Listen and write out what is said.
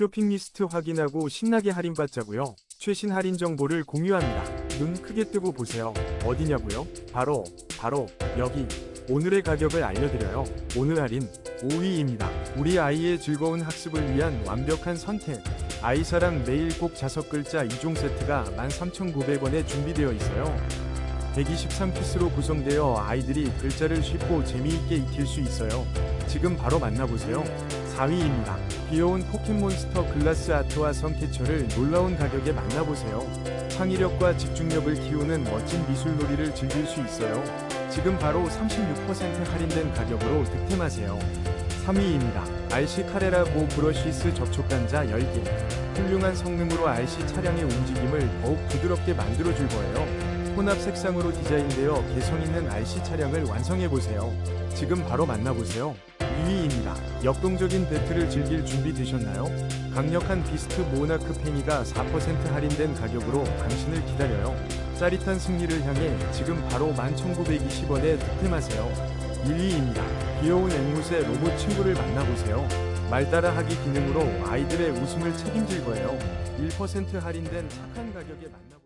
쇼핑 리스트 확인하고 신나게 할인받자고요. 최신 할인 정보를 공유합니다. 눈 크게 뜨고 보세요. 어디냐고요? 바로 바로 여기. 오늘의 가격을 알려드려요. 오늘 할인 5위입니다. 우리 아이의 즐거운 학습을 위한 완벽한 선택. 아이사랑 매일 꼭 자석 글자 2종 세트가 13,900원에 준비되어 있어요. 123피스로 구성되어 아이들이 글자를 쉽고 재미있게 익힐 수 있어요. 지금 바로 만나보세요. 4위입니다. 귀여운 포켓몬스터 글라스 아트와 선캐쳐를 놀라운 가격에 만나보세요. 창의력과 집중력을 키우는 멋진 미술놀이를 즐길 수 있어요. 지금 바로 36% 할인된 가격으로 득템하세요. 3위입니다. RC 카레라 고 브러시스 접촉단자 10개. 훌륭한 성능으로 RC 차량의 움직임을 더욱 부드럽게 만들어줄 거예요. 혼합 색상으로 디자인되어 개성 있는 RC 차량을 완성해 보세요. 지금 바로 만나보세요. 2위입니다. 역동적인 배틀을 즐길 준비 되셨나요? 강력한 비스트 모나크 페니가 4% 할인된 가격으로 당신을 기다려요. 짜릿한 승리를 향해 지금 바로 11,920원에 득템하세요. 1위입니다. 귀여운 앵무새 로봇 친구를 만나보세요. 말 따라 하기 기능으로 아이들의 웃음을 책임질 거예요. 1% 할인된 착한 가격에 만나